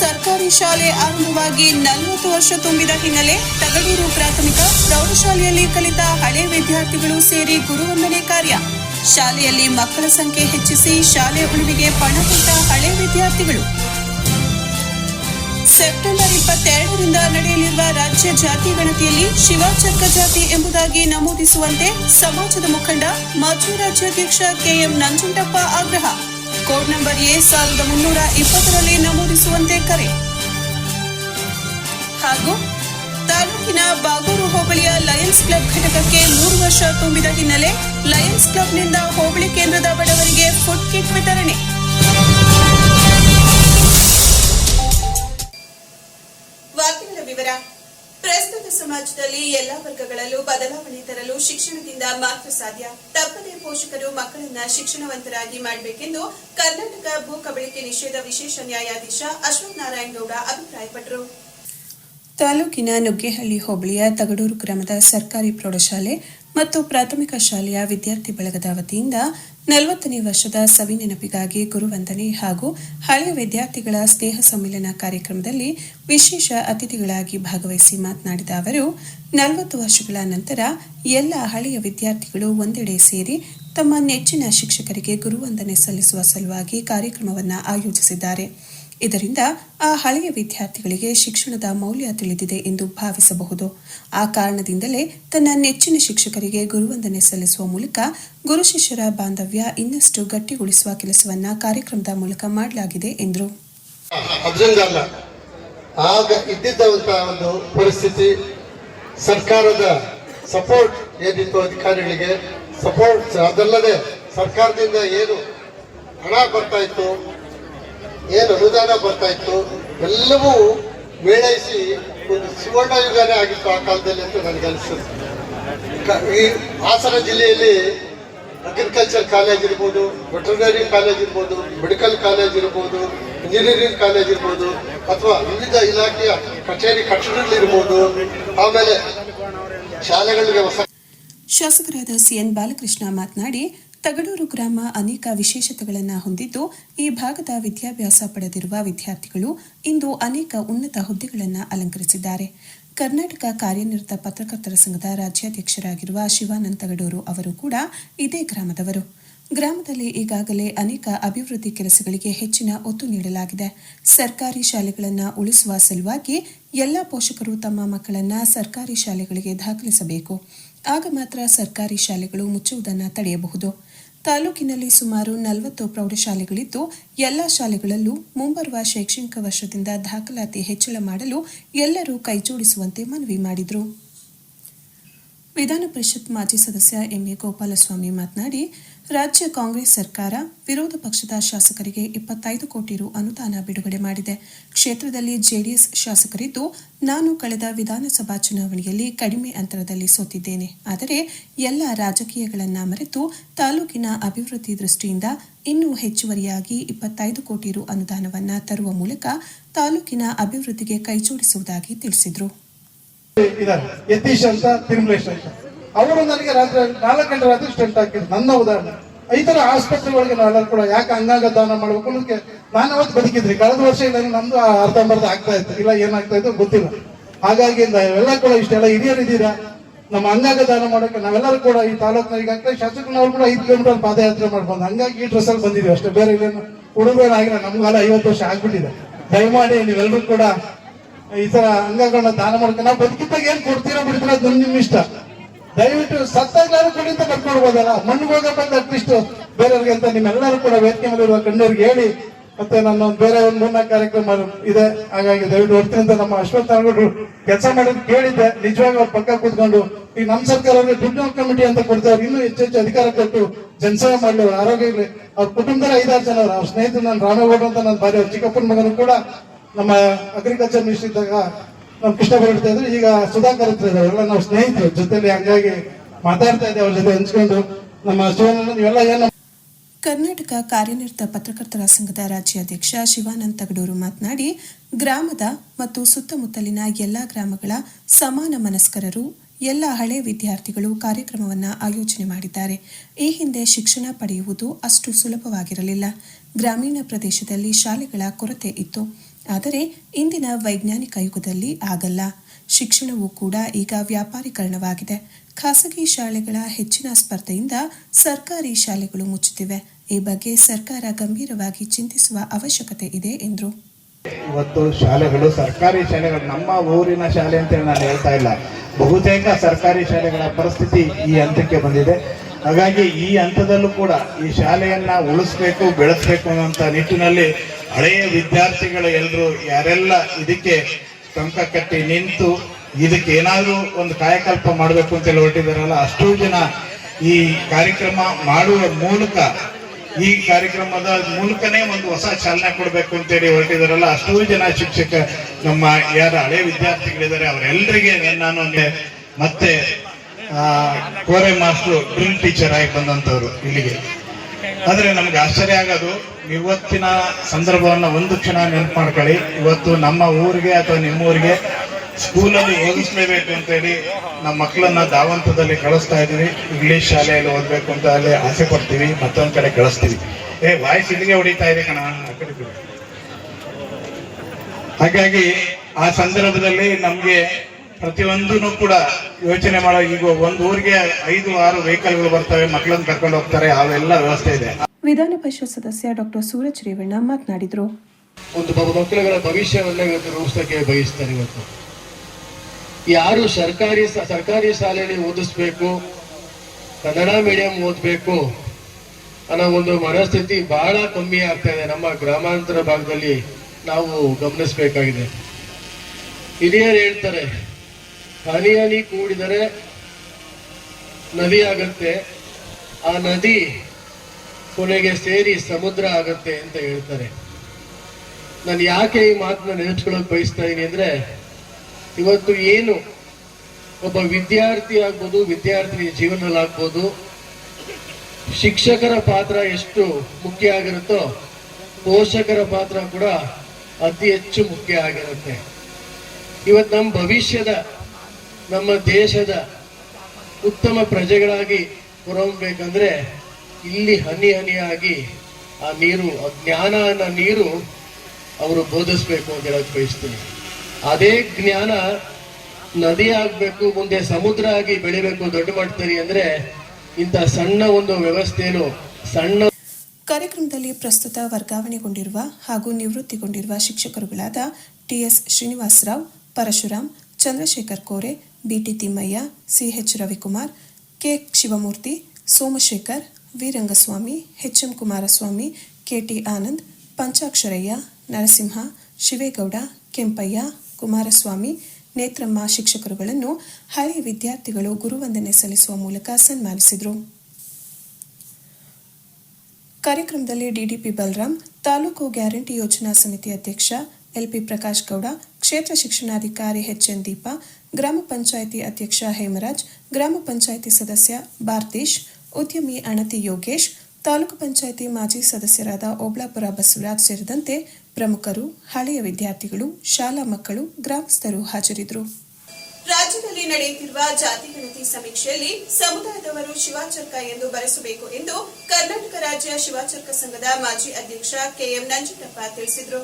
ಸರ್ಕಾರಿ ಶಾಲೆ ಆರಂಭವಾಗಿ ನಲವತ್ತು ವರ್ಷ ತುಂಬಿದ ಹಿನ್ನೆಲೆ ತಗಡೂರು ಪ್ರಾಥಮಿಕ ಪ್ರೌಢಶಾಲೆಯಲ್ಲಿ ಕಲಿತ ಹಳೆ ವಿದ್ಯಾರ್ಥಿಗಳು ಸೇರಿ ಗುರುವಂದನೆ ಕಾರ್ಯ. ಶಾಲೆಯಲ್ಲಿ ಮಕ್ಕಳ ಸಂಖ್ಯೆ ಹೆಚ್ಚಿಸಿ ಶಾಲೆ ಉಳಿವಿಗೆ ಪಣ ಕೊಟ್ಟ ಹಳೆ ವಿದ್ಯಾರ್ಥಿಗಳು. ಸೆಪ್ಟೆಂಬರ್ ಇಪ್ಪತ್ತೆರಡರಿಂದ ನಡೆಯಲಿರುವ ರಾಜ್ಯ ಜಾತಿ ಗಣತಿಯಲ್ಲಿ ಶಿವಾಚರ್ಕ ಜಾತಿ ಎಂಬುದಾಗಿ ನಮೂದಿಸುವಂತೆ ಸಮಾಜದ ಮುಖಂಡ ಮಾಜಿ ರಾಜ್ಯಾಧ್ಯಕ್ಷ ಕೆಎಂ ನಂಜುಂಡಪ್ಪ ಆಗ್ರಹ. ಕೋಡ್ ನಂಬರ್ ಎ ಸಾವಿರದ ಮುನ್ನೂರ ಇಪ್ಪತ್ತರಲ್ಲಿ ನಮೂದಿಸುವಂತೆ ಕರೆ. ಹಾಗೂ ತಾಲೂಕಿನ ಬಾಗೂರು ಹೋಬಳಿಯ ಲಯನ್ಸ್ ಕ್ಲಬ್ ಘಟಕಕ್ಕೆ ಮೂರು ವರ್ಷ ತುಂಬಿದ ಹಿನ್ನೆಲೆ ಲಯನ್ಸ್ ಕ್ಲಬ್ನಿಂದ ಹೋಬಳಿ ಕೇಂದ್ರದ ಬಡವರಿಗೆ ಫುಡ್ ಕಿಟ್ ವಿತರಣೆ. ವಿವರ ಸಮಾಜದಲ್ಲಿ ಎಲ್ಲ ವರ್ಗಗಳಲ್ಲೂ ಬದಲಾವಣೆ ತರಲು ಶಿಕ್ಷಣದಿಂದ ಮಾತ್ರ ಸಾಧ್ಯ. ತಪ್ಪದೇ ಪೋಷಕರು ಮಕ್ಕಳನ್ನ ಶಿಕ್ಷಣವಂತರಾಗಿ ಮಾಡಬೇಕೆಂದು ಕರ್ನಾಟಕ ಭೂ ಕಬಳಿಕೆ ನಿಷೇಧ ವಿಶೇಷ ನ್ಯಾಯಾಧೀಶ ಅಶ್ವಥ್ ಗೌಡ ಅಭಿಪ್ರಾಯಪಟ್ಟರು. ತಾಲೂಕಿನ ನುಗ್ಗೇಹಳ್ಳಿ ಹೋಬಳಿಯ ತಗಡೂರು ಗ್ರಾಮದ ಸರ್ಕಾರಿ ಪ್ರೌಢಶಾಲೆ ಮತ್ತು ಪ್ರಾಥಮಿಕ ಶಾಲೆಯ ವಿದ್ಯಾರ್ಥಿ ಬಳಗದ ವತಿಯಿಂದ ನಲವತ್ತನೇ ವರ್ಷದ ಸವಿ ನೆನಪಿಗಾಗಿ ಗುರುವಂದನೆ ಹಾಗೂ ಹಳೆಯ ವಿದ್ಯಾರ್ಥಿಗಳ ಸ್ನೇಹ ಸಮ್ಮೇಳನ ಕಾರ್ಯಕ್ರಮದಲ್ಲಿ ವಿಶೇಷ ಅತಿಥಿಗಳಾಗಿ ಭಾಗವಹಿಸಿ ಮಾತನಾಡಿದ ಅವರು, ನಲವತ್ತು ವರ್ಷಗಳ ನಂತರ ಎಲ್ಲ ಹಳೆಯ ವಿದ್ಯಾರ್ಥಿಗಳು ಒಂದೆಡೆ ಸೇರಿ ತಮ್ಮ ನೆಚ್ಚಿನ ಶಿಕ್ಷಕರಿಗೆ ಗುರುವಂದನೆ ಸಲ್ಲಿಸುವ ಸಲುವಾಗಿ ಕಾರ್ಯಕ್ರಮವನ್ನು ಆಯೋಜಿಸಿದ್ದಾರೆ. ಇದರಿಂದ ಆ ಹಳೆಯ ವಿದ್ಯಾರ್ಥಿಗಳಿಗೆ ಶಿಕ್ಷಣದ ಮೌಲ್ಯ ತಿಳಿದಿದೆ ಎಂದು ಭಾವಿಸಬಹುದು. ಆ ಕಾರಣದಿಂದಲೇ ತನ್ನ ನೆಚ್ಚಿನ ಶಿಕ್ಷಕರಿಗೆ ಗುರುವಂದನೆ ಸಲ್ಲಿಸುವ ಮೂಲಕ ಗುರು ಶಿಷ್ಯರ ಬಾಂಧವ್ಯ ಇನ್ನಷ್ಟು ಗಟ್ಟಿಗೊಳಿಸುವ ಕೆಲಸವನ್ನ ಕಾರ್ಯಕ್ರಮದ ಮೂಲಕ ಮಾಡಲಾಗಿದೆ ಎಂದರು. ಆಗ ಇದ್ದಿದ್ದಂತ ಒಂದು ಪರಿಸ್ಥಿತಿ ಸರ್ಕಾರದ ಸಪೋರ್ಟ್ ಏನಿತ್ತು ಅಧಿಕಾರಿಗಳಿಗೆ ಸಪೋರ್ಟ್ ಅದಲ್ಲದೆ ಸರ್ಕಾರದಿಂದ ಏನು ಹಣ ಬರ್ತಾ ಇತ್ತು ಏನು ಅನುದಾನ ಬರ್ತಾ ಇತ್ತು, ಎಲ್ಲವೂ ಮೇಳೈಸಿ ಒಂದು ಸುವರ್ಣ ಯುಗನೇ ಆಗಿತ್ತು ಆ ಕಾಲದಲ್ಲಿ ಅಂತ ನನಗೆ ಅನಿಸುತ್ತೆ. ಈ ಹಾಸನ ಜಿಲ್ಲೆಯಲ್ಲಿ ಅಗ್ರಿಕಲ್ಚರ್ ಕಾಲೇಜ್ ಇರ್ಬೋದು, ವೆಟರ್ನರಿ ಕಾಲೇಜ್ ಇರ್ಬೋದು, ಮೆಡಿಕಲ್ ಕಾಲೇಜ್ ಇರ್ಬೋದು, ಇಂಜಿನಿಯರಿಂಗ್ ಕಾಲೇಜ್ ಇರ್ಬೋದು, ಅಥವಾ ವಿವಿಧ ಇಲಾಖೆಯ ಕಚೇರಿ ಕಟ್ಟಡಗಳಿರ್ಬೋದು, ಆಮೇಲೆ ಶಾಲೆಗಳಿಗೆ ಹೊಸ ಶಾಸಕರಾದ ಸಿಎನ್ ಬಾಲಕೃಷ್ಣ ಮಾತನಾಡಿ ತಗಡೂರು ಗ್ರಾಮ ಅನೇಕ ವಿಶೇಷತೆಗಳನ್ನು ಹೊಂದಿದ್ದು, ಈ ಭಾಗದ ವಿದ್ಯಾಭ್ಯಾಸ ಪಡೆದಿರುವ ವಿದ್ಯಾರ್ಥಿಗಳು ಇಂದು ಅನೇಕ ಉನ್ನತ ಹುದ್ದೆಗಳನ್ನು ಅಲಂಕರಿಸಿದ್ದಾರೆ. ಕರ್ನಾಟಕ ಕಾರ್ಯನಿರತ ಪತ್ರಕರ್ತರ ಸಂಘದ ರಾಜ್ಯಾಧ್ಯಕ್ಷರಾಗಿರುವ ಶಿವಾನಂದ ತಗಡೂರು ಅವರು ಕೂಡ ಇದೇ ಗ್ರಾಮದವರು. ಗ್ರಾಮದಲ್ಲಿ ಈಗಾಗಲೇ ಅನೇಕ ಅಭಿವೃದ್ಧಿ ಕೆಲಸಗಳಿಗೆ ಹೆಚ್ಚಿನ ಒತ್ತು ನೀಡಲಾಗಿದೆ. ಸರ್ಕಾರಿ ಶಾಲೆಗಳನ್ನು ಉಳಿಸುವ ಸಲುವಾಗಿ ಎಲ್ಲ ಪೋಷಕರು ತಮ್ಮ ಮಕ್ಕಳನ್ನು ಸರ್ಕಾರಿ ಶಾಲೆಗಳಿಗೆ ದಾಖಲಿಸಬೇಕು. ಆಗ ಮಾತ್ರ ಸರ್ಕಾರಿ ಶಾಲೆಗಳು ಮುಚ್ಚುವುದನ್ನು ತಡೆಯಬಹುದು. ತಾಲೂಕಿನಲ್ಲಿ ಸುಮಾರು ನಲವತ್ತು ಪ್ರೌಢಶಾಲೆಗಳಿದ್ದು, ಎಲ್ಲ ಶಾಲೆಗಳಲ್ಲೂ ಮುಂಬರುವ ಶೈಕ್ಷಣಿಕ ವರ್ಷದಿಂದ ದಾಖಲಾತಿ ಹೆಚ್ಚಳ ಮಾಡಲು ಎಲ್ಲರೂ ಕೈಜೋಡಿಸುವಂತೆ ಮನವಿ ಮಾಡಿದರು. ವಿಧಾನ ಪರಿಷತ್ ಮಾಜಿ ಸದಸ್ಯ ಎಂಎ ಗೋಪಾಲಸ್ವಾಮಿ ಮಾತನಾಡಿ ರಾಜ್ಯ ಕಾಂಗ್ರೆಸ್ ಸರ್ಕಾರ ವಿರೋಧ ಪಕ್ಷದ ಶಾಸಕರಿಗೆ ಇಪ್ಪತ್ತೈದು ಕೋಟಿ ರು ಅನುದಾನ ಬಿಡುಗಡೆ ಮಾಡಿದೆ. ಕ್ಷೇತ್ರದಲ್ಲಿ ಜೆಡಿಎಸ್ ಶಾಸಕರಿದ್ದು, ನಾನು ಕಳೆದ ವಿಧಾನಸಭಾ ಚುನಾವಣೆಯಲ್ಲಿ ಕಡಿಮೆ ಅಂತರದಲ್ಲಿ ಸೋತಿದ್ದೇನೆ. ಆದರೆ ಎಲ್ಲ ರಾಜಕೀಯಗಳನ್ನ ಮರೆತು ತಾಲೂಕಿನ ಅಭಿವೃದ್ಧಿ ದೃಷ್ಟಿಯಿಂದ ಇನ್ನೂ ಹೆಚ್ಚುವರಿಯಾಗಿ ಇಪ್ಪತ್ತೈದು ಕೋಟಿ ರು ಅನುದಾನವನ್ನ ತರುವ ಮೂಲಕ ತಾಲೂಕಿನ ಅಭಿವೃದ್ಧಿಗೆ ಕೈಜೋಡಿಸುವುದಾಗಿ ತಿಳಿಸಿದರು. ಅವರು ನನಗೆ ರಾತ್ರಿ ನಾಲ್ಕು ಗಂಟೆ ರಾತ್ರಿ ಸ್ಟೆಂಟ್ ಹಾಕಿದ್ರು ನನ್ನ ಉದಾಹರಣೆ. ಈ ತರ ಆಸ್ಪತ್ರೆಗಳಿಗೆ ನಾನು ಕೂಡ ಯಾಕೆ ಅಂಗಾಂಗ ದಾನ ಮಾಡ್ಬೇಕು ಅನ್ನೋದಕ್ಕೆ ನಾನು ಅವತ್ತು ಬದುಕಿದ್ರಿ ಕಳೆದ ವರ್ಷ ಇಲ್ಲ ನಮ್ದು ಅರ್ಧಂಬರ್ಧ ಆಗ್ತಾ ಇತ್ತು. ಇಲ್ಲ, ಏನಾಗ್ತಾ ಇತ್ತು ಗೊತ್ತಿಲ್ಲ. ಹಾಗಾಗಿ ನಾವೆಲ್ಲ ಕೂಡ ಇಷ್ಟೆಲ್ಲ ಹಿರಿಯರು ನಮ್ಮ ಅಂಗಾಂಗ ದಾನ ಮಾಡೋಕೆ ನಾವೆಲ್ಲರೂ ಕೂಡ ಈ ತಾಲೂಕಿನ ಈಗಾಗಲೇ ಶಾಸಕನವ್ರು ಕೂಡ ಐದು ಕಿಲೋಮೀಟರ್ ಪಾದಯಾತ್ರೆ ಮಾಡ್ಬೋದು ಹಂಗಾಗಿ ಈ ಡ್ರೆಸ್ ಅಲ್ಲಿ ಬಂದಿದ್ದೀವಿ ಅಷ್ಟೇ. ಬೇರೆ ಇಲ್ಲೇನು ಆಗಿಲ್ಲ. ನಮ್ಗಾಲ ಐವತ್ತು ವರ್ಷ ಆಗ್ಬಿಟ್ಟಿದೆ. ದಯಮಾಡಿ ನೀವೆಲ್ಲರೂ ಕೂಡ ಈ ತರ ಅಂಗಗಳನ್ನ ದಾನ ಮಾಡ್ಕೊಂಡು ನಾವು ಬದುಕಿದ್ದಾಗ ಏನ್ ಕೊಡ್ತೀರಾ ಬಿಡ್ತೀರಾ ಅದು ನಿಮ್ ಇಷ್ಟ ದಯವಿಟ್ಟು ಸತ್ತಾಗ್ಲಾರು ಕೊಡಿ ಅಂತ ಬರ್ಕೊಡ್ಬೋದಲ್ಲ ಮಣ್ಣಿಗೆ ಹೋಗಪ್ಪ ಅಟ್ಲೀಸ್ಟ್ ಬೇರೆಯವ್ರಿಗೆ ಅಂತ ನಿಮ್ಮೆಲ್ಲರೂ ಕೂಡ ವೇದಿಕೆ ಮೇಲಿರುವ ಗಣ್ಯರಿಗೆ ಹೇಳಿ, ಮತ್ತೆ ನನ್ನ ಬೇರೆ ಒಂದು ಮೂರ್ನಾಲ್ಕು ಕಾರ್ಯಕ್ರಮ ಇದೆ, ಹಾಗಾಗಿ ದಯವಿಟ್ಟು ಹೊರ್ತೀನಿ ಅಂತ ನಮ್ಮ ಅಶ್ವತ್ಥ ನಾರಾಯಣಗೌಡ್ರು ಕೆಲಸ ಮಾಡೋದು ಕೇಳಿದ್ದೆ, ನಿಜವಾಗಿ ಅವ್ರ ಪಕ್ಕ ಕೂತ್ಕೊಂಡು ಈ ನಮ್ಮ ಸರ್ಕಾರ ದುಡ್ಡು ಕಮಿಟಿ ಅಂತ ಕೊಡ್ತಾರೆ ಇನ್ನೂ ಹೆಚ್ಚು ಹೆಚ್ಚು ಅಧಿಕಾರ ಕೊಟ್ಟು ಜನಸೇವೆ ಮಾಡಲಿ, ಅವ್ರ ಆರೋಗ್ಯ ಇರಲಿ ಅವ್ರ ಕುಟುಂಬದಲ್ಲಿ ಐದಾರು ಜನ ಅವ್ರು. ಸ್ನೇಹಿತರು, ನಾನು ರಾಮೇಗೌಡ ಅಂತ ನನ್ನ ಭಾರಿ ಚಿಕ್ಕಪ್ಪನ ಮಗನು ಕೂಡ ನಮ್ಮ ಅಗ್ರಿಕಲ್ಚರ್ ಮಿನಿಸ್ಟರ್ ಇದ್ದಾಗ ನಮ್ಮ ಕೃಷ್ಣ ಬರ್ತಾ ಇದ್ರು ಈಗ ಸುಧಾಕರ್ ಹತ್ರ ಎಲ್ಲ ನಾವು ಸ್ನೇಹಿತರು. ಜೊತೆಲಿ ಹಂಗಾಗಿ ಮಾತಾಡ್ತಾ ಇದ್ದೆ ಅವ್ರ ಜೊತೆ ಹಂಚ್ಕೊಂಡು. ನಮ್ಮ ಶಿವನನ್ನು ನೀವೆಲ್ಲ ಏನು ಕರ್ನಾಟಕ ಕಾರ್ಯನಿರತ ಪತ್ರಕರ್ತರ ಸಂಘದ ರಾಜ್ಯಾಧ್ಯಕ್ಷ ಶಿವಾನಂದ ತಗಡೂರು ಮಾತನಾಡಿ, ಗ್ರಾಮದ ಮತ್ತು ಸುತ್ತಮುತ್ತಲಿನ ಎಲ್ಲಾ ಗ್ರಾಮಗಳ ಸಮಾನ ಮನಸ್ಕರರು, ಎಲ್ಲ ಹಳೆ ವಿದ್ಯಾರ್ಥಿಗಳು ಕಾರ್ಯಕ್ರಮವನ್ನು ಆಯೋಜನೆ ಮಾಡಿದ್ದಾರೆ. ಈ ಹಿಂದೆ ಶಿಕ್ಷಣ ಪಡೆಯುವುದು ಅಷ್ಟು ಸುಲಭವಾಗಿರಲಿಲ್ಲ. ಗ್ರಾಮೀಣ ಪ್ರದೇಶದಲ್ಲಿ ಶಾಲೆಗಳ ಕೊರತೆ ಇತ್ತು. ಆದರೆ ಇಂದಿನ ವೈಜ್ಞಾನಿಕ ಯುಗದಲ್ಲಿ ಆಗಲ್ಲ. ಶಿಕ್ಷಣವೂ ಕೂಡ ಈಗ ವ್ಯಾಪಾರೀಕರಣವಾಗಿದೆ. ಖಾಸಗಿ ಶಾಲೆಗಳ ಹೆಚ್ಚಿನ ಸ್ಪರ್ಧೆಯಿಂದ ಸರ್ಕಾರಿ ಶಾಲೆಗಳು ಮುಚ್ಚುತ್ತಿವೆ. ಈ ಬಗ್ಗೆ ಸರ್ಕಾರ ಗಂಭೀರವಾಗಿ ಚಿಂತಿಸುವ ಅವಶ್ಯಕತೆ ಇದೆ, ಎಂದರು. ಇವತ್ತು ಶಾಲೆಗಳು ಸರ್ಕಾರಿ ಶಾಲೆಗಳು, ನಮ್ಮ ಊರಿನ ಶಾಲೆ ಅಂತ ನಾನು ಹೇಳ್ತಾ ಇಲ್ಲ. ಬಹುತೇಕ ಸರ್ಕಾರಿ ಶಾಲೆಗಳ ಪರಿಸ್ಥಿತಿ ಈ ಹಂತಕ್ಕೆ ಬಂದಿದೆ. ಹಾಗಾಗಿ ಈ ಹಂತದಲ್ಲೂ ಕೂಡ ಈ ಶಾಲೆಯನ್ನು ಉಳಿಸ್ಬೇಕು, ಬೆಳೆಸಬೇಕು ಅನ್ನೋಂಥ ನಿಟ್ಟಿನಲ್ಲಿ ಹಳೆಯ ವಿದ್ಯಾರ್ಥಿಗಳ ಎಲ್ಲರೂ ಯಾರೆಲ್ಲ ಇದಕ್ಕೆ ಟೊಂಕ ಕಟ್ಟಿ ನಿಂತು ಇದಕ್ಕೆ ಏನಾದರೂ ಒಂದು ಕಾಯಕಲ್ಪ ಮಾಡಬೇಕು ಅಂತೇಳಿ ಹೊರಟಿದಾರಲ್ಲ, ಅಷ್ಟೂ ಜನ ಈ ಕಾರ್ಯಕ್ರಮ ಮಾಡುವ ಮೂಲಕ, ಈ ಕಾರ್ಯಕ್ರಮದ ಮೂಲಕನೇ ಒಂದು ಹೊಸ ಚಾಲನೆ ಕೊಡಬೇಕು ಅಂತೇಳಿ ಹೊರಟಿದಾರಲ್ಲ, ಅಷ್ಟೂ ಜನ ಶಿಕ್ಷಕ ನಮ್ಮ ಯಾರ ಹಳೆ ವಿದ್ಯಾರ್ಥಿಗಳಿದ್ದಾರೆ ಅವರೆಲ್ಲರಿಗೆ ನಾನು ಮತ್ತೆ ಕೋರೆ ಮಾಸ್ಟ್ರು ಡ್ರಿಲ್ ಟೀಚರ್ ಆಗಿ ಬಂದಂತವ್ರು ಇಲ್ಲಿಗೆ. ಆದ್ರೆ ನಮ್ಗೆ ಆಶ್ಚರ್ಯ ಆಗೋದು, ಇವತ್ತಿನ ಸಂದರ್ಭವನ್ನ ಒಂದು ಕ್ಷಣ ನೆನಪು ಮಾಡ್ಕೊಳ್ಳಿ. ಇವತ್ತು ನಮ್ಮ ಊರಿಗೆ ಅಥವಾ ನಿಮ್ಮ ಊರಿಗೆ ಸ್ಕೂಲಲ್ಲಿ ಓದಿಸ್ಲೇಬೇಕು ಅಂತೇಳಿ ನಮ್ಮ ಮಕ್ಕಳನ್ನ ದಾವಂತದಲ್ಲಿ ಕಳಿಸ್ತಾ ಇದೀವಿ ಇಂಗ್ಲಿಷ್ ಶಾಲೆಯಲ್ಲಿ ಓದ್ಬೇಕು ಅಂತ ಅಲ್ಲಿ ಆಸೆ ಪಡ್ತೀವಿ, ಮತ್ತೊಂದ್ ಕಡೆ ಕಳಿಸ್ತೀವಿ. ಏ, ವಾಯ್ಸ್ ಇಲ್ಲಿಗೆ ಹೊಡಿತಾ ಇದೆ ಕಣ. ಹಾಗಾಗಿ ಆ ಸಂದರ್ಭದಲ್ಲಿ ನಮ್ಗೆ ಪ್ರತಿಯೊಂದನ್ನು ಕೂಡ ಯೋಚನೆ ಮಾಡೋ ಈಗ ಒಂದು ಊರಿಗೆ ಐದು ಆರು ವೆಹಿಕಲ್ಗಳು ಬರ್ತವೆ ಮಕ್ಕಳನ್ನು ಕರ್ಕೊಂಡು ಹೋಗ್ತಾರೆ ಅವೆಲ್ಲ ವ್ಯವಸ್ಥೆ ಇದೆ. ವಿಧಾನ ಪರಿಷತ್ ಸದಸ್ಯ ಡಾಕ್ಟರ್ ಸೂರಜ್ ರೇವಣ್ಣ ಮಾತನಾಡಿದರು. ಒಂದು ಮಕ್ಕಳುಗಳ ಭವಿಷ್ಯವನ್ನ ಇವತ್ತು ರೂಪಿಸಕ್ಕೆ ಬಯಸ್ತಾರೆ ಇವತ್ತು. ಯಾರು ಸರ್ಕಾರಿ ಸರ್ಕಾರಿ ಶಾಲೆಯಲ್ಲಿ ಓದಿಸ್ಬೇಕು ಕನ್ನಡ ಮೀಡಿಯಂ ಓದಬೇಕು ಅನ್ನೋ ಒಂದು ಮನಸ್ಥಿತಿ ಬಹಳ ಕಮ್ಮಿ ಆಗ್ತಾ ಇದೆ. ನಮ್ಮ ಗ್ರಾಮಾಂತರ ಭಾಗದಲ್ಲಿ ನಾವು ಗಮನಿಸಬೇಕಾಗಿದೆ. ಹಿರಿಯರು ಹೇಳ್ತಾರೆ ಹನಿ ಕೂಡಿದರೆ ನದಿ ಆಗತ್ತೆ ಆ ನದಿ ಕೊನೆಗೆ ಸೇರಿ ಸಮುದ್ರ ಆಗತ್ತೆ ಅಂತ ಹೇಳ್ತಾರೆ. ನಾನು ಯಾಕೆ ಈ ಮಾತನ್ನ ನೆನೆಸ್ಕೊಳ್ಳೋಕೆ ಬಯಸ್ತಾ ಇದ್ದೀನಿ ಅಂದ್ರೆ, ಇವತ್ತು ಏನು ಒಬ್ಬ ವಿದ್ಯಾರ್ಥಿ ಆಗ್ಬೋದು ವಿದ್ಯಾರ್ಥಿನಿ ಜೀವನದಲ್ಲಿ ಆಗ್ಬೋದು, ಶಿಕ್ಷಕರ ಪಾತ್ರ ಎಷ್ಟು ಮುಖ್ಯ ಆಗಿರುತ್ತೋ, ಪೋಷಕರ ಪಾತ್ರ ಕೂಡ ಅತಿ ಹೆಚ್ಚು ಮುಖ್ಯ ಆಗಿರುತ್ತೆ. ಇವತ್ತು ನಮ್ಮ ಭವಿಷ್ಯದ ನಮ್ಮ ದೇಶದ ಉತ್ತಮ ಪ್ರಜೆಗಳಾಗಿ ಹೊರಹೊಮ್ಮಬೇಕಂದ್ರೆ ಇಲ್ಲಿ ಹನಿ ಹನಿಯಾಗಿ ಆ ನೀರು, ಆ ಜ್ಞಾನ ಅನ್ನೋ ನೀರು ಅವರು ಬೋಧಿಸ್ಬೇಕು ಅಂತ ಹೇಳಕ್ ಬಯಸ್ತೀನಿ. ಅದೇ ಜ್ಞಾನ ನದಿ ಆಗ್ಬೇಕು, ಮುಂದೆ ಸಮುದ್ರ ಆಗಿ ಬೆಳಿಬೇಕು, ದೊಡ್ಡ ಮಾಡ್ತಾರೆ ಅಂದ್ರೆ ಇಂಥ ಸಣ್ಣ ಒಂದು ವ್ಯವಸ್ಥೆಯನ್ನು ಸಣ್ಣ ಕಾರ್ಯಕ್ರಮದಲ್ಲಿ ಪ್ರಸ್ತುತ ವರ್ಗಾವಣೆಗೊಂಡಿರುವ ಹಾಗೂ ನಿವೃತ್ತಿಗೊಂಡಿರುವ ಶಿಕ್ಷಕರುಗಳಾದ TS Srinivasarao, Parashuram Chandrashekhar Kore, BT Thimmaiah, CH Ravikumar, K. Shivamurthy, Somashekhar, Virangaswamy H M Kumaraswamy, KT Anand, Panchaksharaiah, Narasimha, Shivegowda, Kempaiah, Kumaraswamy Nethramma ಶಿಕ್ಷಕರುಗಳನ್ನು ಹಳೆಯ ವಿದ್ಯಾರ್ಥಿಗಳು ಗುರುವಂದನೆ ಸಲ್ಲಿಸುವ ಮೂಲಕ ಸನ್ಮಾನಿಸಿದರು. ಕಾರ್ಯಕ್ರಮದಲ್ಲಿ ಡಿಡಿಪಿ ಬಲರಾಮ್ ತಾಲೂಕು ಗ್ಯಾರಂಟಿ ಯೋಜನಾ ಸಮಿತಿ ಅಧ್ಯಕ್ಷ ಎಲ್ಪಿ ಪ್ರಕಾಶ್ ಗೌಡ, ಕ್ಷೇತ್ರ ಶಿಕ್ಷಣಾಧಿಕಾರಿ ಎಚ್ ಎನ್ ದೀಪ, ಗ್ರಾಮ ಪಂಚಾಯಿತಿ ಅಧ್ಯಕ್ಷ ಹೇಮರಾಜ್, ಗ್ರಾಮ ಪಂಚಾಯಿತಿ ಸದಸ್ಯ ಭಾರತೀಶ್, ಉದ್ಯಮಿ ಅಣತಿ ಯೋಗೇಶ್, ತಾಲೂಕು ಪಂಚಾಯಿತಿ ಮಾಜಿ ಸದಸ್ಯರಾದ ಓಬ್ಲಾಪುರ ಬಸವರಾಜ್ ಸೇರಿದಂತೆ ಪ್ರಮುಖರು, ಹಳೆಯ ವಿದ್ಯಾರ್ಥಿಗಳು, ಶಾಲಾ ಮಕ್ಕಳು, ಗ್ರಾಮಸ್ಥರು ಹಾಜರಿದ್ದರು. ರಾಜ್ಯದಲ್ಲಿ ನಡೆಯುತ್ತಿರುವ ಜಾತಿ ಗಣತಿ ಸಮೀಕ್ಷೆಯಲ್ಲಿ ಸಮುದಾಯದವರು ಶಿವಾಚರ್ಕ ಎಂದು ಬರೆಸಬೇಕು ಎಂದು ಕರ್ನಾಟಕ ರಾಜ್ಯ ಶಿವಾಚರ್ಕ ಸಂಘದ ಮಾಜಿ ಅಧ್ಯಕ್ಷ ಕೆಎಂ ನಂಜುಂಡಪ್ಪ ತಿಳಿಸಿದರು.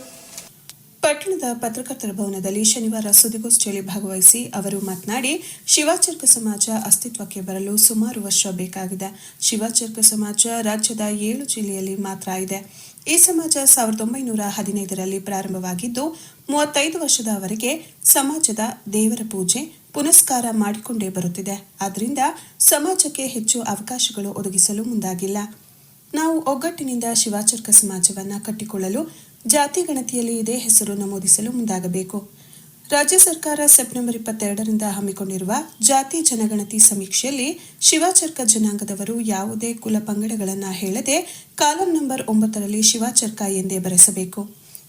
ಪಟ್ಟಣದ ಪತ್ರಕರ್ತರ ಭವನದಲ್ಲಿ ಶನಿವಾರ ಸುದ್ದಿಗೋಷ್ಠಿಯಲ್ಲಿ ಭಾಗವಹಿಸಿ ಅವರು ಮಾತನಾಡಿ, ಶಿವಾಚರ್ಕ ಸಮಾಜ ಅಸ್ತಿತ್ವಕ್ಕೆ ಬರಲು ಸುಮಾರು ವರ್ಷ ಬೇಕಾಗಿದೆ. ಶಿವಾಚರ್ಕ ಸಮಾಜ ರಾಜ್ಯದ ಏಳು ಜಿಲ್ಲೆಯಲ್ಲಿ ಮಾತ್ರ ಇದೆ. ಈ ಸಮಾಜ ಸಾವಿರದ ಒಂಬೈನೂರ ಹದಿನೈದರಲ್ಲಿ ಪ್ರಾರಂಭವಾಗಿದ್ದು, ಮೂವತ್ತೈದು ವರ್ಷದವರೆಗೆ ಸಮಾಜದ ದೇವರ ಪೂಜೆ, ಪುನಸ್ಕಾರ ಮಾಡಿಕೊಂಡೇ ಬರುತ್ತಿದೆ. ಆದ್ದರಿಂದ ಸಮಾಜಕ್ಕೆ ಹೆಚ್ಚು ಅವಕಾಶಗಳು ಒದಗಿಸಲು ಮುಂದಾಗಿಲ್ಲ. ನಾವು ಒಗ್ಗಟ್ಟಿನಿಂದ ಶಿವಾಚರ್ಕ ಸಮಾಜವನ್ನು ಕಟ್ಟಿಕೊಳ್ಳಲು ಜಾತಿ ಗಣತಿಯಲ್ಲಿ ಇದೇ ಹೆಸರು ನಮೂದಿಸಲು ಮುಂದಾಗಬೇಕು. ರಾಜ್ಯ ಸರ್ಕಾರ ಸೆಪ್ಟೆಂಬರ್ ಇಪ್ಪತ್ತೆರಡರಿಂದ ಹಮ್ಮಿಕೊಂಡಿರುವ ಜಾತಿ ಜನಗಣತಿ ಸಮೀಕ್ಷೆಯಲ್ಲಿ ಶಿವಾಚರ್ಕ ಜನಾಂಗದವರು ಯಾವುದೇ ಕುಲ ಪಂಗಡಗಳನ್ನು ಹೇಳದೆ ಕಾಲಂ ನಂಬರ್ ಒಂಬತ್ತರಲ್ಲಿ ಶಿವಾಚರ್ಕ ಎಂದೇ ಬರೆಸಬೇಕು.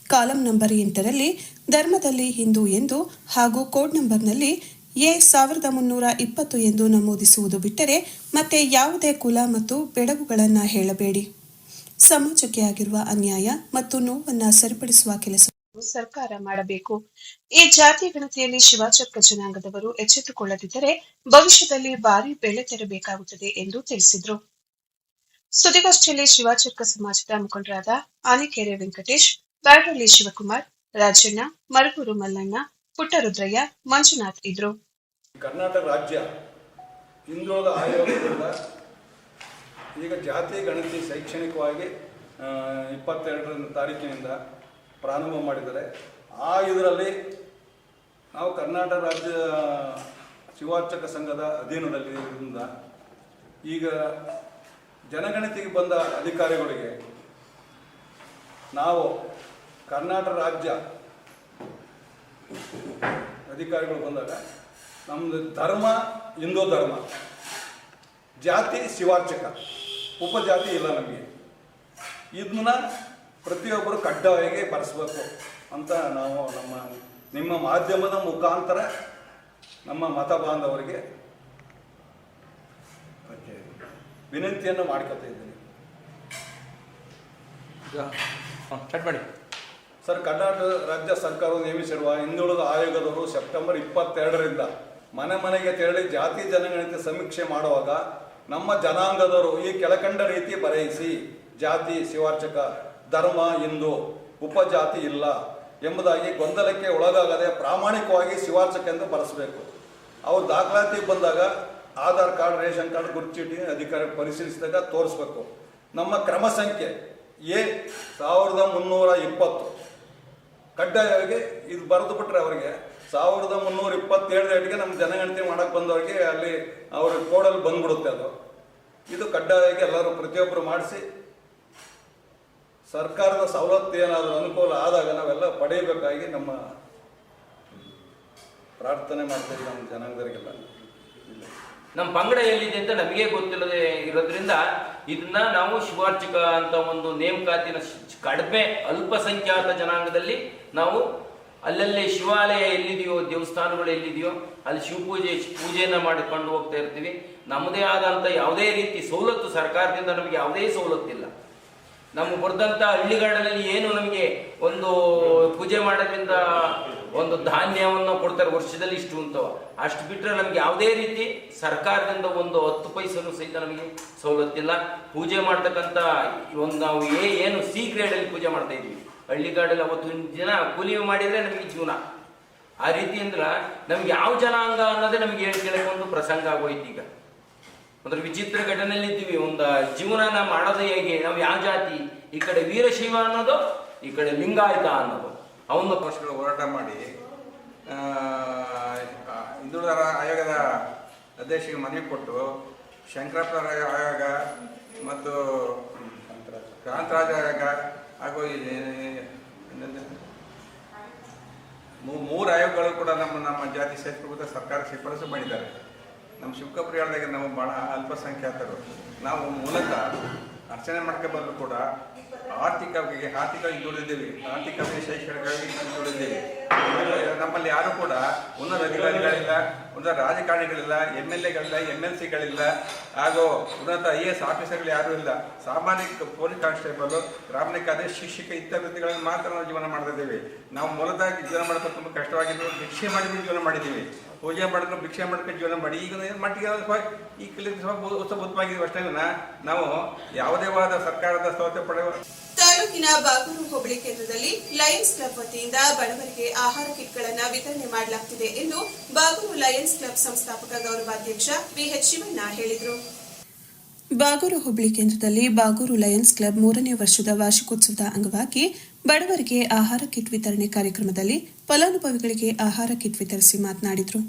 ಕಾಲಂ ನಂಬರ್ ಎಂಟರಲ್ಲಿ ಧರ್ಮದಲ್ಲಿ ಹಿಂದೂ ಎಂದು ಹಾಗೂ ಕೋಡ್ ನಂಬರ್ನಲ್ಲಿ ಎ ಸಾವಿರದ ಮುನ್ನೂರ ಇಪ್ಪತ್ತು ಎಂದು ನಮೂದಿಸುವುದು ಬಿಟ್ಟರೆ ಮತ್ತೆ ಯಾವುದೇ ಕುಲ ಮತ್ತು ಬೆಡಗುಗಳನ್ನು ಹೇಳಬೇಡಿ. ಸಮಾಜಕ್ಕೆ ಆಗಿರುವ ಅನ್ಯಾಯ ಮತ್ತು ನೋವನ್ನು ಸರಿಪಡಿಸುವ ಕೆಲಸ ಸರ್ಕಾರ ಮಾಡಬೇಕು. ಈ ಜಾತಿ ಗಣತಿಯಲ್ಲಿ ಶಿವಾಚಕ್ರ ಜನಾಂಗದವರು ಎಚ್ಚೆತ್ತುಕೊಳ್ಳದಿದ್ದರೆ ಭವಿಷ್ಯದಲ್ಲಿ ಭಾರಿ ಬೆಳೆ ತೆರಬೇಕಾಗುತ್ತದೆ ಎಂದು ತಿಳಿಸಿದರು. ಸುದ್ದಿಗೋಷ್ಠಿಯಲ್ಲಿ ಶಿವಾಚಕ್ರ ಸಮಾಜದ ಮುಖಂಡರಾದ ಆನಿಕೆರೆ ವೆಂಕಟೇಶ್ ಬ್ಯಾಡಳ್ಳಿ ಶಿವಕುಮಾರ್ ರಾಜಣ್ಣ ಮರಗೂರು ಮಲ್ಲಣ್ಣ ಪುಟ್ಟರುದ್ರಯ್ಯ ಮಂಜುನಾಥ್ ಇದ್ರು. ಕರ್ನಾಟಕ ರಾಜ್ಯ ಹಿಂದುಳಿದ ಆಯೋಗದಿಂದ ಈಗ ಜಾತಿ, ಗಣತಿ ಶೈಕ್ಷಣಿಕವಾಗಿ ಇಪ್ಪತ್ತೆರಡರ ತಾರೀಕಿನಿಂದ ಪ್ರಾರಂಭ ಮಾಡಿದ್ದಾರೆ. ಆ ಇದರಲ್ಲಿ ನಾವು ಕರ್ನಾಟಕ ರಾಜ್ಯ ಶಿವಾರ್ಚಕ ಸಂಘದ ಅಧೀನದಲ್ಲಿ ಇರೋದ್ರಿಂದ ಈಗ ಜನಗಣತಿಗೆ ಬಂದ ಅಧಿಕಾರಿಗಳಿಗೆ ನಾವು ಕರ್ನಾಟಕ ರಾಜ್ಯ ಅಧಿಕಾರಿಗಳು ಬಂದಾಗ ನಮ್ಮದು ಧರ್ಮ, ಹಿಂದೂ ಧರ್ಮ, ಜಾತಿ ಶಿವಾರ್ಚಕ. ಉಪಜಾತಿ ಇಲ್ಲ ನಮಗೆ. ಇದನ್ನ ಪ್ರತಿಯೊಬ್ಬರು ಕಡ್ಡಾಯವಾಗಿ ಬರೆಸ್ಬೇಕು ಅಂತ ನಾವು ನಮ್ಮ ನಿಮ್ಮ ಮಾಧ್ಯಮದ ಮುಖಾಂತರ ನಮ್ಮ ಮತ ಬಾಂಧವರಿಗೆ ವಿನಂತಿಯನ್ನು ಮಾಡ್ಕೊತಾ ಇದ್ದೀನಿ. ಸ್ಟಾರ್ಟ್ ಮಾಡಿ. ಸರ್ ಕರ್ನಾಟಕ ರಾಜ್ಯ ಸರ್ಕಾರವು ನೇಮಿಸಿರುವ ಹಿಂದುಳಿದ ಆಯೋಗದವರು ಸೆಪ್ಟೆಂಬರ್ ಇಪ್ಪತ್ತೆರಡರಿಂದ ಮನೆ ಮನೆಗೆ ತೆರಳಿ ಜಾತಿ ಜನಗಣತಿ ಸಮೀಕ್ಷೆ ಮಾಡುವಾಗ ನಮ್ಮ ಜನಾಂಗದವರು ಈ ಕೆಳಕಂಡ ರೀತಿ ಬರೆಯಿಸಿ, ಜಾತಿ, ಶಿವಾರ್ಚಕ, ಧರ್ಮ, ಹಿಂದೂ, ಉಪಜಾತಿ ಇಲ್ಲ ಎಂಬುದಾಗಿ ಗೊಂದಲಕ್ಕೆ ಒಳಗಾಗದೆ ಪ್ರಾಮಾಣಿಕವಾಗಿ ಶಿವಾರ್ಚಕ ಎಂದು ಬರೆಸಬೇಕು. ಅವ್ರು ದಾಖಲಾತಿ ಬಂದಾಗ ಆಧಾರ್ ಕಾರ್ಡ್, ರೇಷನ್ ಕಾರ್ಡ್ ಗುರುಚೀಟಿ ಅಧಿಕಾರಿ ಪರಿಶೀಲಿಸಿದಾಗ ತೋರಿಸ್ಬೇಕು. ನಮ್ಮ ಕ್ರಮ ಸಂಖ್ಯೆ ಎ, ಸಾವಿರದ ಮುನ್ನೂರ ಇಪ್ಪತ್ತು. ಕಡ್ಡಾಯವಾಗಿ ಇದು ಬರೆದು ಬಿಟ್ರೆ ಅವರಿಗೆ ಸಾವಿರದ ಮುನ್ನೂರ ಇಪ್ಪತ್ತೇಳು ರೇಟ್ಗೆ ನಮ್ಮ ಜನಗಣತಿ ಮಾಡಕ್ಕೆ ಬಂದವರಿಗೆ ಅಲ್ಲಿ ಅವ್ರ ಕೋಡಲ್ಲಿ ಬಂದ್ಬಿಡುತ್ತೆ ಅದು. ಇದು ಕಡ್ಡಾಯವಾಗಿ ಎಲ್ಲರೂ ಪ್ರತಿಯೊಬ್ಬರು ಮಾಡಿಸಿ ಸರ್ಕಾರದ ಸವಲತ್ತು ಏನಾದರೂ ಅನುಕೂಲ ಆದಾಗ ನಾವೆಲ್ಲ ಪಡೆಯಬೇಕಾಗಿ ನಮ್ಮ ಪ್ರಾರ್ಥನೆ ಮಾಡ್ತೀವಿ ನಮ್ಮ ಜನಾಂಗದವರಿಗೆಲ್ಲ. ನಮ್ಮ ಪಂಗಡ ಎಲ್ಲಿದೆ ಅಂತ ನಮಗೆ ಗೊತ್ತಿಲ್ಲದೆ ಇರೋದ್ರಿಂದ ಇದನ್ನ ನಾವು ಶಿವಾರ್ಚಕ ಅಂತ ಒಂದು ನೇಮಕಾತಿನ ಕಡಿಮೆ ಅಲ್ಪಸಂಖ್ಯಾತ ಜನಾಂಗದಲ್ಲಿ ನಾವು ಅಲ್ಲಲ್ಲಿ ಶಿವಾಲಯ ಎಲ್ಲಿದೆಯೋ, ದೇವಸ್ಥಾನಗಳು ಎಲ್ಲಿದೆಯೋ, ಅಲ್ಲಿ ಶಿವಪೂಜೆ ಪೂಜೆಯನ್ನ ಮಾಡಿಕೊಂಡು ಹೋಗ್ತಾ ಇರ್ತೀವಿ. ನಮ್ಮದೇ ಆದಂತ ಯಾವುದೇ ರೀತಿ ಸವಲತ್ತು ಸರ್ಕಾರದಿಂದ ನಮಗೆ ಯಾವುದೇ ಸವಲತ್ತಿಲ್ಲ. ನಮ್ಗೆ ಬರ್ದಂತ ಹಳ್ಳಿಗಾಡಲ್ಲಿ ಏನು ನಮಗೆ ಒಂದು ಪೂಜೆ ಮಾಡೋದ್ರಿಂದ ಒಂದು ಧಾನ್ಯವನ್ನು ಕೊಡ್ತಾರೆ, ವರ್ಷದಲ್ಲಿ ಇಷ್ಟು ಅಂತ ಅಷ್ಟು ಬಿಟ್ಟರೆ ನಮ್ಗೆ ಯಾವುದೇ ರೀತಿ ಸರ್ಕಾರದಿಂದ ಒಂದು ಹತ್ತು ಪೈಸನು ಸಹಿತ ನಮಗೆ ಸವಲತ್ತಿಲ್ಲ. ಪೂಜೆ ಮಾಡ್ತಕ್ಕಂಥ ಒಂದು ನಾವು ಏನು ಸಿ ಗ್ರೇಡಲ್ಲಿ ಪೂಜೆ ಮಾಡ್ತಾ ಇದ್ವಿ ಹಳ್ಳಿಗಾಡಲ್ಲಿ ಅವತ್ತು ಜನ ಕೂಲಿ ಮಾಡಿದ್ರೆ ನಮಗೆ ಜೀವನ. ಆ ರೀತಿ ಅಂದ್ರೆ ನಮ್ಗೆ ಯಾವ ಜನಾಂಗ ಅನ್ನೋದೇ ನಮ್ಗೆ ಹೇಳಿ ಕೇಳಿಕೊಂಡು ಪ್ರಸಂಗ ಆಗೋಯ್ತು ಈಗ. ಅಂದ್ರೆ ವಿಚಿತ್ರ ಘಟನೆಯಲ್ಲಿ ಇದ್ದೀವಿ. ಒಂದು ಜೀವನನ ಮಾಡೋದು ಹೇಗೆ? ನಾವು ಯಾವ ಜಾತಿ? ಈ ಕಡೆ ವೀರಶೈವ ಅನ್ನೋದು ಈ ಕಡೆ ಲಿಂಗಾಯತ ಅನ್ನೋದು. ಅವನು ಪಕ್ಷಗಳು ಹೋರಾಟ ಮಾಡಿ ಹಿಂದುಳಿದ ಆಯೋಗದ ಅಧ್ಯಕ್ಷರಿಗೆ ಮನವಿ ಕೊಟ್ಟು ಶಂಕರಪ್ಪ ಆಯೋಗ ಮತ್ತು ಕಾಂತರಾಜ ಆಯೋಗ ಹಾಗೂ ಮೂರು ಆಯೋಗಗಳು ಕೂಡ ನಮ್ಮ ನಮ್ಮ ಜಾತಿ ಸೇರ್ಪಡೆ ಸರ್ಕಾರ ಶಿಫಾರಸು ಮಾಡಿದ್ದಾರೆ. ನಮ್ಮ ಶಿವಕಪುರ ಹೇಳಿದಾಗ ನಾವು ಭಾಳ ಅಲ್ಪಸಂಖ್ಯಾತರು. ನಾವು ಮೂಲತಃ ಅರ್ಚನೆ ಮಾಡ್ಕೊ ಬಂದ್ರು ಕೂಡ ಆರ್ಥಿಕವಾಗಿ ಆರ್ಥಿಕವಾಗಿ ದುಡಿದ್ದೀವಿ ಆರ್ಥಿಕವಾಗಿ ಶೈಕ್ಷಣಿಕವಾಗಿ ದುಡಿದ್ದೀವಿ ನಮ್ಮಲ್ಲಿ ಯಾರು ಕೂಡ ಉನ್ನತ ಅಧಿಕಾರಿಗಳಿಲ್ಲ. ಉನ್ನತ ರಾಜಕಾರಣಿಗಳಿಲ್ಲ ಎಂ ಎಲ್ ಎಗಳಿಲ್ಲ ಎಂ ಎಲ್ ಸಿಗಳಿಲ್ಲ ಹಾಗೂ ಉನ್ನತ ಐ ಎಸ್ ಆಫೀಸರ್ಗಳು ಯಾರೂ ಇಲ್ಲ. ಸಾಮಾನ್ಯ ಪೊಲೀಸ್ ಕಾನ್ಸ್ಟೇಬಲ್ ಗ್ರಾಮೀಣ ಶಿಕ್ಷಕ ಶಿಕ್ಷಕ ಇತ್ಯಾದಿಗಳನ್ನು ಮಾತ್ರ ನಾವು ಜೀವನ ಮಾಡ್ತಾ ಇದ್ದೀವಿ. ನಾವು ಮೂಲತಃ ಜೀವನ ಮಾಡೋದು ತುಂಬ ಕಷ್ಟವಾಗಿದ್ದು, ಭಿಕ್ಷೆ ಮಾಡಿಬಿಟ್ಟು ಜೀವನ ಮಾಡಿದ್ದೀವಿ. ಪೂಜೆ ಮಾಡಿದ್ರು ಭಿಕ್ಷೆ ಮಾಡ್ಕೊಂಡು ಜೀವನ ಮಾಡಿ, ಈಗ ಮಟ್ಟಿಗೆ ಈ ಕಲಿತ ಸ್ವಲ್ಪ ಉತ್ತಮವಾಗಿದ್ದೀವಿ ಅಷ್ಟೇ ನಾವು ಯಾವುದೇ ವಾದ ಸರ್ಕಾರದ ಸೌಲಭ್ಯ ಪಡೆಯುವ ತಾಲೂಕಿನ ಬಾಗೂರು ಹೋಬಳಿ ಕೇಂದ್ರದಲ್ಲಿ ಲಯನ್ಸ್ ಕ್ಲಬ್ ವತಿಯಿಂದ ಬಡವರಿಗೆ ಆಹಾರ ಕಿಟ್ಗಳನ್ನು ವಿತರಣೆ ಮಾಡಲಾಗುತ್ತಿದೆ ಎಂದು ಬಾಗೂರು ಲಯನ್ಸ್ ಕ್ಲಬ್ ಸಂಸ್ಥಾಪಕ ಗೌರವಾಧ್ಯಕ್ಷ ವಿಎಚ್ ಶಿವಣ್ಣ ಹೇಳಿದರು. ಬಾಗೂರು ಹೋಬಳಿ ಕೇಂದ್ರದಲ್ಲಿ ಬಾಗೂರು ಲಯನ್ಸ್ ಕ್ಲಬ್ ಮೂರನೇ ವರ್ಷದ ವಾರ್ಷಿಕೋತ್ಸವದ ಅಂಗವಾಗಿ ಬಡವರಿಗೆ ಆಹಾರ ಕಿಟ್ ವಿತರಣೆ ಕಾರ್ಯಕ್ರಮದಲ್ಲಿ ಫಲಾನುಭವಿಗಳಿಗೆ ಆಹಾರ ಕಿಟ್ ವಿತರಿಸಿ ಮಾತನಾಡಿದರು.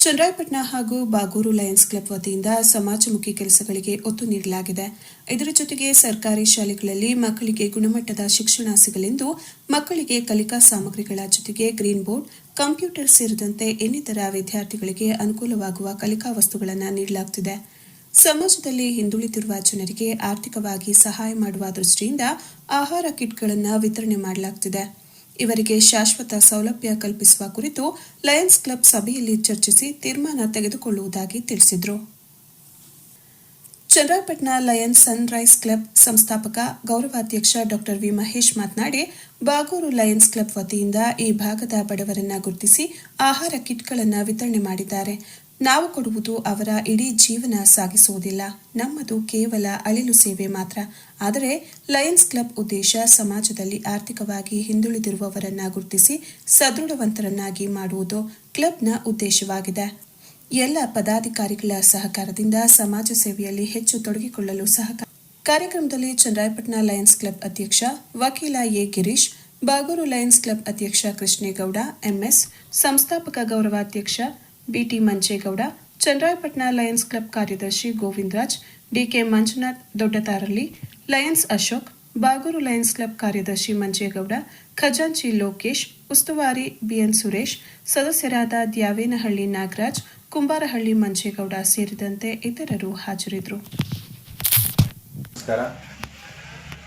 ಚನ್ನರಾಯಪಟ್ಟಣ ಹಾಗೂ ಬಾಗೂರು ಲಯನ್ಸ್ ಕ್ಲಬ್ ವತಿಯಿಂದ ಸಮಾಜಮುಖಿ ಕೆಲಸಗಳಿಗೆ ಒತ್ತು ನೀಡಲಾಗಿದೆ. ಇದರ ಜೊತೆಗೆ ಸರ್ಕಾರಿ ಶಾಲೆಗಳಲ್ಲಿ ಮಕ್ಕಳಿಗೆ ಗುಣಮಟ್ಟದ ಶಿಕ್ಷಣ ಸಿಗಲೆಂದು ಮಕ್ಕಳಿಗೆ ಕಲಿಕಾ ಸಾಮಗ್ರಿಗಳ ಜೊತೆಗೆ ಗ್ರೀನ್ ಬೋರ್ಡ್, ಕಂಪ್ಯೂಟರ್ ಸೇರಿದಂತೆ ಇನ್ನಿತರ ವಿದ್ಯಾರ್ಥಿಗಳಿಗೆ ಅನುಕೂಲವಾಗುವ ಕಲಿಕಾ ವಸ್ತುಗಳನ್ನು ನೀಡಲಾಗುತ್ತಿದೆ ಸಮಾಜದಲ್ಲಿ ಹಿಂದುಳಿದಿರುವ ಜನರಿಗೆ ಆರ್ಥಿಕವಾಗಿ ಸಹಾಯ ಮಾಡುವ ದೃಷ್ಟಿಯಿಂದ ಆಹಾರ ಕಿಟ್ಗಳನ್ನು ವಿತರಣೆ ಮಾಡಲಾಗುತ್ತಿದೆ ಇವರಿಗೆ ಶಾಶ್ವತ ಸೌಲಭ್ಯ ಕಲ್ಪಿಸುವ ಕುರಿತು ಲಯನ್ಸ್ ಕ್ಲಬ್ ಸಭೆಯಲ್ಲಿ ಚರ್ಚಿಸಿ ತೀರ್ಮಾನ ತೆಗೆದುಕೊಳ್ಳುವುದಾಗಿ ತಿಳಿಸಿದರು. ಚನ್ನರಾಯಪಟ್ಟಣ ಲಯನ್ಸ್ ಸನ್ರೈಸ್ ಕ್ಲಬ್ ಸಂಸ್ಥಾಪಕ, ಗೌರವಾಧ್ಯಕ್ಷ ಡಾಕ್ಟರ್ ವಿ ಮಹೇಶ್ ಮಾತನಾಡಿ, ಬಾಗೂರು ಲಯನ್ಸ್ ಕ್ಲಬ್ ವತಿಯಿಂದ ಈ ಭಾಗದ ಬಡವರನ್ನ ಗುರುತಿಸಿ ಆಹಾರ ಕಿಟ್ಗಳನ್ನು ವಿತರಣೆ ಮಾಡಿದ್ದಾರೆ. ನಾವು ಕೊಡುವುದು ಅವರ ಇಡೀ ಜೀವನ ಸಾಗಿಸುವುದಿಲ್ಲ. ನಮ್ಮದು ಕೇವಲ ಅಳಿಲು ಸೇವೆ ಮಾತ್ರ. ಆದರೆ ಲಯನ್ಸ್ ಕ್ಲಬ್ ಉದ್ದೇಶ ಸಮಾಜದಲ್ಲಿ ಆರ್ಥಿಕವಾಗಿ ಹಿಂದುಳಿದಿರುವವರನ್ನ ಗುರುತಿಸಿ ಸದೃಢವಂತರನ್ನಾಗಿ ಮಾಡುವುದು ಕ್ಲಬ್ನ ಉದ್ದೇಶವಾಗಿದೆ. ಎಲ್ಲ ಪದಾಧಿಕಾರಿಗಳ ಸಹಕಾರದಿಂದ ಸಮಾಜ ಸೇವೆಯಲ್ಲಿ ಹೆಚ್ಚು ತೊಡಗಿಕೊಳ್ಳಲು ಸಹಕಾರ. ಕಾರ್ಯಕ್ರಮದಲ್ಲಿ ಚನ್ನರಾಯಪಟ್ಟಣ ಲಯನ್ಸ್ ಕ್ಲಬ್ ಅಧ್ಯಕ್ಷ ವಕೀಲ A Girish, Bagur lions club ಅಧ್ಯಕ್ಷ ಕೃಷ್ಣೇಗೌಡ, ಎಂಎಸ್, ಸಂಸ್ಥಾಪಕ ಗೌರವಾಧ್ಯಕ್ಷ BT Manjegowda Channarayapatna lions club ಕಾರ್ಯದರ್ಶಿ Govindaraj, DK Manjunath Doddataralli lions Ashok, Bagur lions club ಕಾರ್ಯದರ್ಶಿ ಮಂಜೇಗೌಡ, ಖಜಾಂಚಿ ಲೋಕೇಶ್, ಉಸ್ತುವಾರಿ ಬಿಎನ್ ಸುರೇಶ್, ಸದಸ್ಯರಾದ ದ್ಯಾವೇನಹಳ್ಳಿ ನಾಗರಾಜ್, ಕುಂಬಾರಹಳ್ಳಿ ಮಂಜೇಗೌಡ ಸೇರಿದಂತೆ ಇತರರು ಹಾಜರಿದ್ದರು. ನಮಸ್ಕಾರ.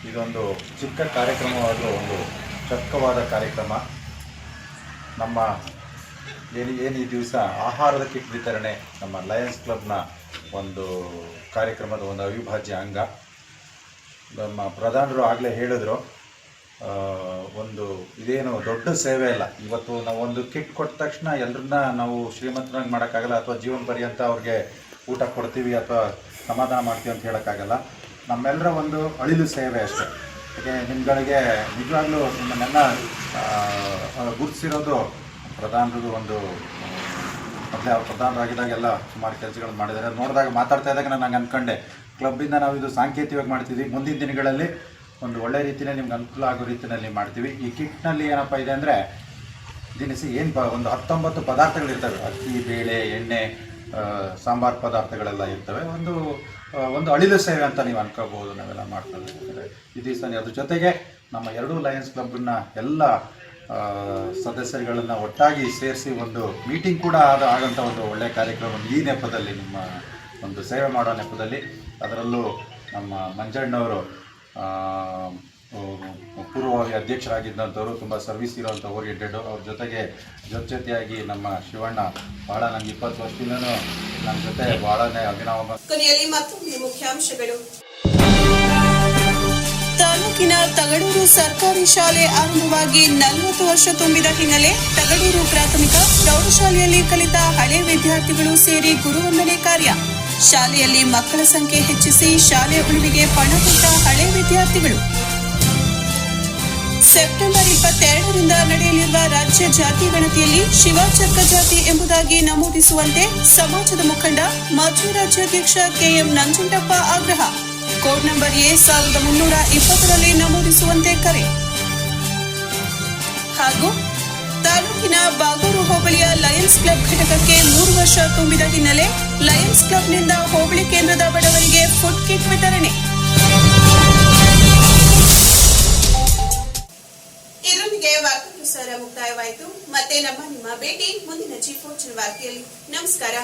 ಇದೊಂದು ಚಿಕ್ಕ ಕಾರ್ಯಕ್ರಮವಾದ ಒಂದು ಚಕ್ಕವಾದ ಕಾರ್ಯಕ್ರಮ. ನಮ್ಮ ಏನು ಏನು ಈ ದಿವಸ ಆಹಾರದ ಕಿಟ್ ವಿತರಣೆ, ನಮ್ಮ ಲಯನ್ಸ್ ಕ್ಲಬ್ನ ಒಂದು ಕಾರ್ಯಕ್ರಮದ ಒಂದು ಅವಿಭಾಜ್ಯ ಅಂಗ. ನಮ್ಮ ಪ್ರಧಾನರು ಆಗಲೇ ಹೇಳಿದ್ರು ಒಂದು ಇದೇನು ದೊಡ್ಡ ಸೇವೆ ಅಲ್ಲ. ಇವತ್ತು ನಾವು ಒಂದು ಕಿಟ್ ಕೊಟ್ಟ ತಕ್ಷಣ ಎಲ್ಲರನ್ನ ನಾವು ಶ್ರೀಮಂತನಾಗಿ ಮಾಡೋಕ್ಕಾಗಲ್ಲ ಅಥವಾ ಜೀವನ ಪರ್ಯಂತ ಅವ್ರಿಗೆ ಊಟ ಕೊಡ್ತೀವಿ ಅಥವಾ ಸಮಾಧಾನ ಮಾಡ್ತೀವಿ ಅಂತ ಹೇಳೋಕ್ಕಾಗಲ್ಲ. ನಮ್ಮೆಲ್ಲರ ಒಂದು ಅಳಿಲು ಸೇವೆ ಅಷ್ಟೇ. ಯಾಕೆ, ನಿಮ್ಗಳಿಗೆ ನಿಜವಾಗ್ಲೂ ನಿಮ್ಮನ್ನೆಲ್ಲ ಗುರುತಿಸಿರೋದು ಪ್ರಧಾನರದು ಒಂದು, ಮೊದಲೇ ಅವ್ರು ಪ್ರಧಾನರಾಗಿದ್ದಾಗೆಲ್ಲ ಸುಮಾರು ಕೆಲಸಗಳು ಮಾಡಿದ್ದಾರೆ. ನೋಡಿದಾಗ ಮಾತಾಡ್ತಾ ಇದ್ದಾಗ ನಾನು ಹಂಗೆ ಅನ್ಕೊಂಡೆ ಕ್ಲಬ್ಬಿಂದ ನಾವು ಇದು ಸಾಂಕೇತಿಕವಾಗಿ ಮಾಡ್ತಿದ್ವಿ. ಮುಂದಿನ ದಿನಗಳಲ್ಲಿ ಒಂದು ಒಳ್ಳೆ ರೀತಿಯಲ್ಲಿ ನಿಮ್ಗೆ ಅನುಕೂಲ ಆಗೋ ರೀತಿಯಲ್ಲಿ ಮಾಡ್ತೀವಿ. ಈ ಕಿಟ್ನಲ್ಲಿ ಏನಪ್ಪ ಇದೆ ಅಂದರೆ, ದಿನಸಿ ಏನು ಬ, ಒಂದು ಹತ್ತೊಂಬತ್ತು ಪದಾರ್ಥಗಳಿರ್ತವೆ ಅಕ್ಕಿ, ಬೇಳೆ, ಎಣ್ಣೆ ಸಾಂಬಾರು ಪದಾರ್ಥಗಳೆಲ್ಲ ಇರ್ತವೆ. ಒಂದು ಒಂದು ಅಳಿಲು ಸೇವೆ ಅಂತ ನೀವು ಅನ್ಕೋಬೋದು ನಾವೆಲ್ಲ ಮಾಡ್ತಾರೆ ಈ ದಿವಸ ಅದ್ರ ಜೊತೆಗೆ ನಮ್ಮ ಎರಡೂ ಲಯನ್ಸ್ ಕ್ಲಬ್ನ ಎಲ್ಲ ಸದಸ್ಯರುಗಳನ್ನ ಒಟ್ಟಾಗಿ ಸೇರಿಸಿ ಒಂದು ಮೀಟಿಂಗ್ ಕೂಡ ಆದ ಆಗಂಥ ಒಂದು ಒಳ್ಳೆಯ ಕಾರ್ಯಕ್ರಮ ಈ ನೆಪದಲ್ಲಿ ನಿಮ್ಮ ಒಂದು ಸೇವೆ ಮಾಡೋ ನೆಪದಲ್ಲಿ. ಅದರಲ್ಲೂ ನಮ್ಮ ಮಂಜಣ್ಣವರು ಪೂರ್ವವಾಗಿ ಅಧ್ಯಕ್ಷರಾಗಿದ್ದಂಥವರು, ತುಂಬ ಸರ್ವಿಸ್ ಇರೋವಂಥ ಓರಿಯೆಂಟೆಡ್, ಅವ್ರ ಜೊತೆಗೆ ಜೊತೆ ಜೊತೆಯಾಗಿ ನಮ್ಮ ಶಿವಣ್ಣ ಭಾಳ ನಂಗೆ ಇಪ್ಪತ್ತು ವರ್ಷದಿಂದನೂ ನಮ್ಮ ಜೊತೆ ಭಾಳನೇ ಅಭಿನವ ಕೊನೆಯಲ್ಲಿ ಮತ್ತೊಮ್ಮೆ ಮುಖ್ಯಾಂಶಗಳು. ತಾಲೂಕಿನ ತಗಡೂರು ಸರ್ಕಾರಿ ಶಾಲೆ ಆರಂಭವಾಗಿ ನಲವತ್ತು ವರ್ಷ ತುಂಬಿದ ಹಿನ್ನೆಲೆ ತಗಡೂರು ಪ್ರಾಥಮಿಕ ಪ್ರೌಢಶಾಲೆಯಲ್ಲಿ ಕಲಿತ ಹಳೆ ವಿದ್ಯಾರ್ಥಿಗಳು ಸೇರಿ ಗುರುವಂದನೆ ಕಾರ್ಯ. ಶಾಲೆಯಲ್ಲಿ ಮಕ್ಕಳ ಸಂಖ್ಯೆ ಹೆಚ್ಚಿಸಿ ಶಾಲೆ ಉಳಿವಿಗೆ ಪಣ ಕೊಟ್ಟ ಹಳೆ ವಿದ್ಯಾರ್ಥಿಗಳು. ಸೆಪ್ಟೆಂಬರ್ ಇಪ್ಪತ್ತೆರಡರಿಂದ ನಡೆಯಲಿರುವ ರಾಜ್ಯ ಜಾತಿ ಗಣತಿಯಲ್ಲಿ ಶಿವಾಚರ್ಕ ಜಾತಿ ಎಂಬುದಾಗಿ ನಮೂದಿಸುವಂತೆ ಸಮಾಜದ ಮುಖಂಡ ಮಾಜಿ ರಾಜ್ಯಾಧ್ಯಕ್ಷ ಕೆಎಂ ನಂಜುಂಡಪ್ಪ ಆಗ್ರಹ. ಕೋಡ್ ನಂಬರ್ ಎ ಸಾವಿರದ ಮುನ್ನೂರ ಇಪ್ಪತ್ತರಲ್ಲಿ ನಮೂದಿಸುವಂತೆ ಕರೆ. ಹಾಗೂ ತಾಲೂಕಿನ ಬಾಗೂರು ಹೋಬಳಿಯ ಲಯನ್ಸ್ ಕ್ಲಬ್ ಘಟಕಕ್ಕೆ ಮೂರು ವರ್ಷ ತುಂಬಿದ ಹಿನ್ನೆಲೆ ಲಯನ್ಸ್ ಕ್ಲಬ್ನಿಂದ ಹೋಬಳಿ ಕೇಂದ್ರದ ಬಡವರಿಗೆ ಫುಡ್ ಕಿಟ್ ವಿತರಣೆ. ಇದರೊಂದಿಗೆ ವಾರ್ತಾ ಪ್ರಸಾರ ಮುಕ್ತಾಯವಾಯಿತು. ಮತ್ತೆ ನಮ್ಮ ನಿಮ್ಮ ಭೇಟಿ ಮುಂದಿನ ಜೀಪೋಚನ ವಾರ್ತೆಯಲ್ಲಿ ನಮಸ್ಕಾರ.